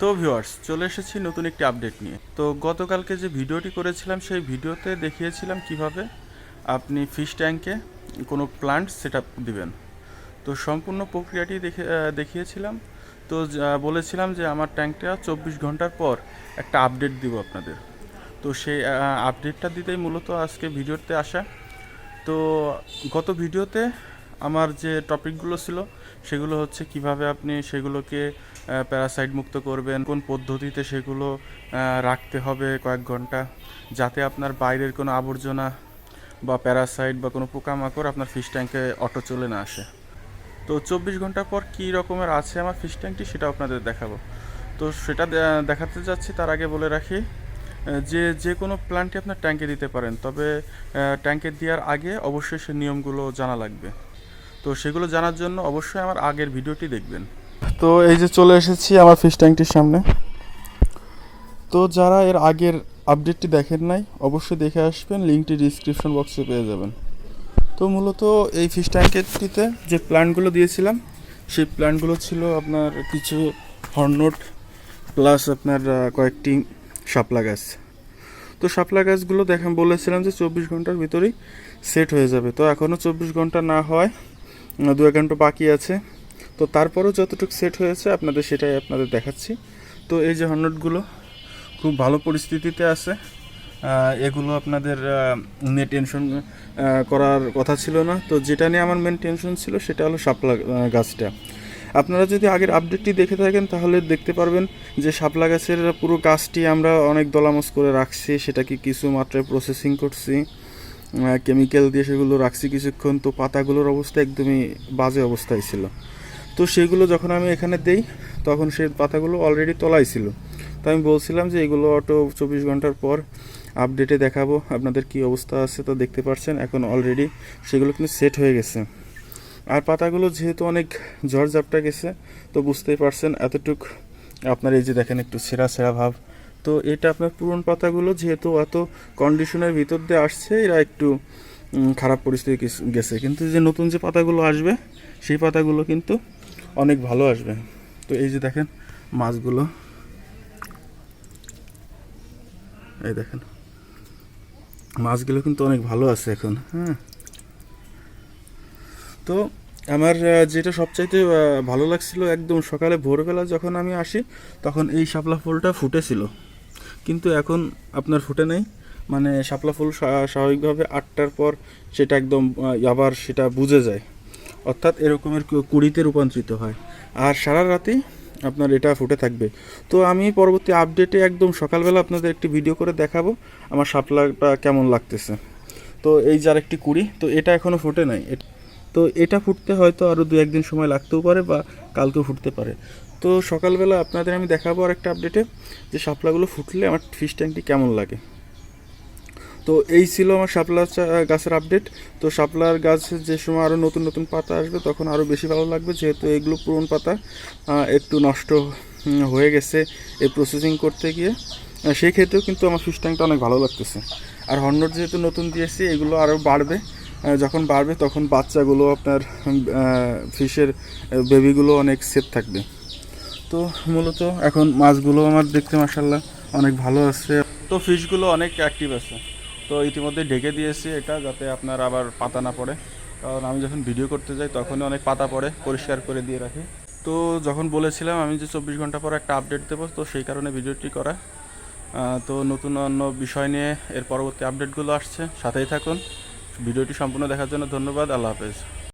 তো ভিউয়ার্স, চলে এসেছি নতুন একটি আপডেট নিয়ে। তো গতকালকে যে ভিডিওটি করেছিলাম, সেই ভিডিওতে দেখিয়েছিলাম কীভাবে আপনি ফিশ ট্যাঙ্কে কোনো প্লান্ট সেট আপ দিবেন। তো সম্পূর্ণ প্রক্রিয়াটি দেখে দেখিয়েছিলাম। তো বলেছিলাম যে আমার ট্যাঙ্কটা চব্বিশ ঘণ্টার পর একটা আপডেট দিব আপনাদের। তো সেই আপডেটটা দিতেই মূলত আজকে ভিডিওতে আসা। তো গত ভিডিওতে আমার যে টপিকগুলো ছিল, সেগুলো হচ্ছে কীভাবে আপনি সেগুলোকে প্যারাসাইট মুক্ত করবেন, কোন পদ্ধতিতে সেগুলো রাখতে হবে কয়েক ঘণ্টা, যাতে আপনার বাইরের কোনো আবর্জনা বা প্যারাসাইট বা কোনো পোকামাকড় আপনার ফিশ ট্যাঙ্কে অটো চলে না আসে। তো চব্বিশ ঘণ্টা পর কী রকমের আছে আমার ফিশ ট্যাঙ্কটি সেটা আপনাদের দেখাবো। তো সেটা দেখাতে যাচ্ছি, তার আগে বলে রাখি যে যে কোনো প্ল্যান্টই আপনার ট্যাঙ্কে দিতে পারেন, তবে ট্যাঙ্কে দেওয়ার আগে অবশ্যই সে নিয়মগুলো জানা লাগবে। তো সেগুলো জানার জন্য অবশ্যই আমার আগের ভিডিওটি দেখবেন। তো এই যে চলে এসেছি আমার ফিশ ট্যাঙ্কটির সামনে। তো যারা এর আগের আপডেটটি দেখেন নাই, অবশ্যই দেখে আসবেন লিঙ্কটি ডিসক্রিপশন বক্সে পেয়ে যাবেন। তো মূলত এই ফিশ ট্যাঙ্কেরটিতে যে প্ল্যান্টগুলো দিয়েছিলাম, সেই প্ল্যান্টগুলো ছিল আপনার কিছু হর্নট প্লাস আপনার কয়েকটি শাপলা গাছ। তো শাপলা গাছগুলো দেখেন, বলেছিলাম যে চব্বিশ ঘণ্টার ভিতরেই সেট হয়ে যাবে। তো এখনও চব্বিশ ঘণ্টা না হয় দু এক ঘণ্টা বাকি আছে। তো তারপরেও যতটুকু সেট হয়েছে, আপনাদের সেটাই আপনাদের দেখাচ্ছি। তো এই যে হর্নটগুলো খুব ভালো পরিস্থিতিতে আছে। এগুলো আপনাদের নিয়ে টেনশন করার কথা ছিল না। তো যেটা নিয়ে আমার মেন টেনশন ছিল, সেটা হলো শাপলা গাছটা। আপনারা যদি আগের আপডেটটি দেখে থাকেন, তাহলে দেখতে পারবেন যে শাপলা গাছের পুরো গাছটি আমরা অনেক দলামস করে রাখছি। সেটাকে কিছু মাত্রায় প্রসেসিং করছি। কেমিক্যাল দিয়ে সেগুলো রাখছি কিছুক্ষণ, তো পাতাগুলোর অবস্থা একদমই বাজে অবস্থায় ছিল। তো সেগুলো যখন আমি এখানে দেই, তখন সেই পাতাগুলো অলরেডি তলায় ছিল। তো আমি বলছিলাম যে এগুলো অটো চব্বিশ ঘণ্টার পর আপডেটে দেখাবো, আপনাদের কি অবস্থা আছে তো দেখতে পাচ্ছেন এখন অলরেডি সেগুলো কিন্তু সেট হয়ে গেছে। আর পাতাগুলো যেহেতু অনেক ঝড় ঝাপটা গেছে, তো বুঝতেই পারছেন, এতটুক আপনার এই যে দেখেন একটু সেরা সেরা ভাব। তো এটা আপনার পুরন পাতাগুলো যেহেতু এত কন্ডিশনের ভিতর দিয়ে আসছে, এরা একটু খারাপ পরিস্থিতি গেছে। কিন্তু যে নতুন যে পাতাগুলো আসবে, সেই পাতাগুলো কিন্তু অনেক ভালো আসবে। তো এই যে দেখেন মাছগুলো। এই দেখেন, মাছগুলো কিন্তু অনেক ভালো আছে এখন হ্যাঁ। তো আমার যেটা সবচাইতে ভালো লাগছিল একদম সকালে ভোরবেলা যখন আমি আসি, তখন এই শাপলা ফুলটা ফুটেছিল। কিন্তু এখন আপনার ফুটে নেই। মানে শাপলা ফুল স্বাভাবিকভাবে আটটার পর সেটা একদম আবার সেটা বুঝে যায়। অর্থাৎ এরকমের কুড়িতে রূপান্তরিত হয়। আর সারা রাতে আপনার এটা ফুটে থাকবে। তো আমি পরবর্তী আপডেটে একদম সকালবেলা আপনাদের একটি ভিডিও করে দেখাবো আমার শাপলাটা কেমন লাগতেছে। তো এই যার একটি কুড়ি, তো এটা এখনও ফুটে নাই। তো এটা ফুটতে হয়তো আরও দু একদিন সময় লাগতেও পারে বা কালকেও ফুটতে পারে। তো সকালবেলা আপনাদের আমি দেখাবো আর একটা আপডেটে যে শাপলাগুলো ফুটলে আমার ফিশ ট্যাঙ্কটি কেমন লাগে। তো এই ছিল আমার শাপলা গাছের আপডেট তো শাপলার গাছ যে সময় আরও নতুন নতুন পাতা আসবে, তখন আরও বেশি ভালো লাগবে, যেহেতু এগুলো পুরনো পাতা একটু নষ্ট হয়ে গেছে এই প্রসেসিং করতে গিয়ে। সেই ক্ষেত্রেও কিন্তু আমার ফিশ ট্যাঙ্কটা অনেক ভালো লাগতেছে। আর হর্নট যেহেতু নতুন দিয়েছি, এগুলো আরও বাড়বে। যখন বাড়বে, তখন বাচ্চাগুলো আপনার ফিশের বেবিগুলো অনেক সেফ থাকবে। তো মূলত এখন মাছগুলো আমার দেখতে মাসাল্লাহ অনেক ভালো আছে। তো ফিশগুলো অনেক অ্যাক্টিভ আছে। তো ইতিমধ্যে ঢেকে দিয়েছি এটা যাতে আপনার আবার পাতা না পড়ে। কারণ আমি যখন ভিডিও করতে যাই তখনই অনেক পাতা পড়ে, পরিষ্কার করে দিয়ে রাখি। তো যখন বলেছিলাম আমি যে চব্বিশ ঘণ্টা পর একটা আপডেট দেবো, তো সেই কারণে ভিডিওটি করা। তো নতুন অন্য বিষয় নিয়ে এর পরবর্তী আপডেটগুলো আসছে। সাথেই থাকুন। ভিডিওটি সম্পূর্ণ দেখার জন্য ধন্যবাদ। আল্লাহ হাফেজ।